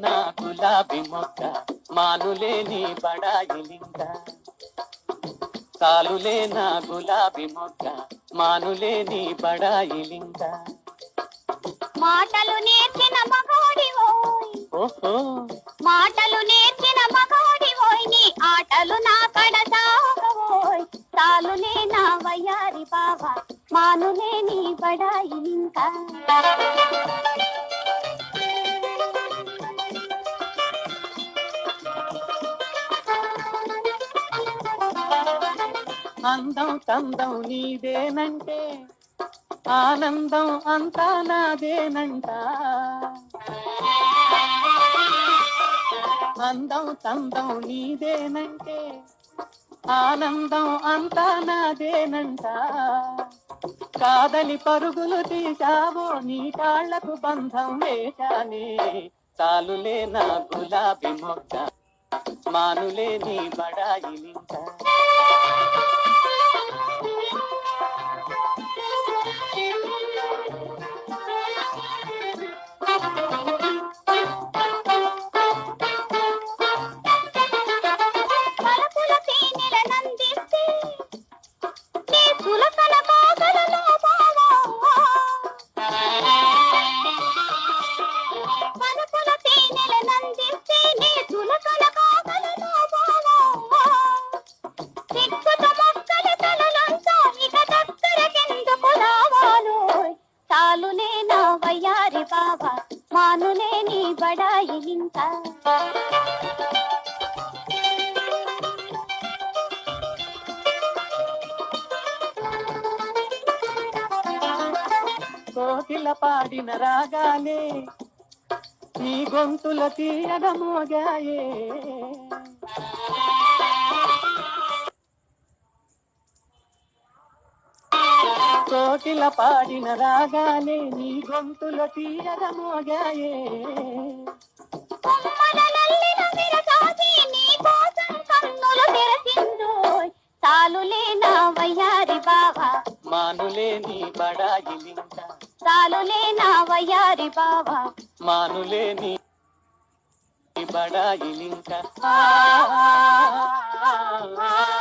నా గులాబీ మొక్క మానులే నీ బడాయిలింక చాలులే నా గులాబీ మొక్క మానులే నీ బడాయిలింక మాటలు నేర్చిన ఓహో. మాటలు నేర్చిన మగోడివోయ్ నీ ఆటలు నా కడ సాగవోయ్ చాలులే నా వయ్యారి బావా మానులే నీ బడాయి ఇంకా అందం కందం నీదేనంటే ఆనందం అంతా నాదేనంట. అందం కందం నీదేనంటే ఆనందం అంతా నాదేనంట. కాదని పరుగులు తీశావో నీ కాళ్ళకు బంధం వేశానే చాలులే నా గులాబీ మొక్క మానులే నీ బడాయిలింక పలుకుల నందిస్తే బాబా మానులే నీ బడాయి ఇంకా కోకిల పాడిన రాగాలే నీ గొంతుల తీయడమోగాయే కోకిల పాడిన రాగాలే నీ గొంతుల తీయడ మోగాయే. చాలులే నా వయ్యారి బావా. మానులే నీ బడాయిలింక చాలులే నా వయ్యారి బావా. మానులే నీ ఆ, ఆ.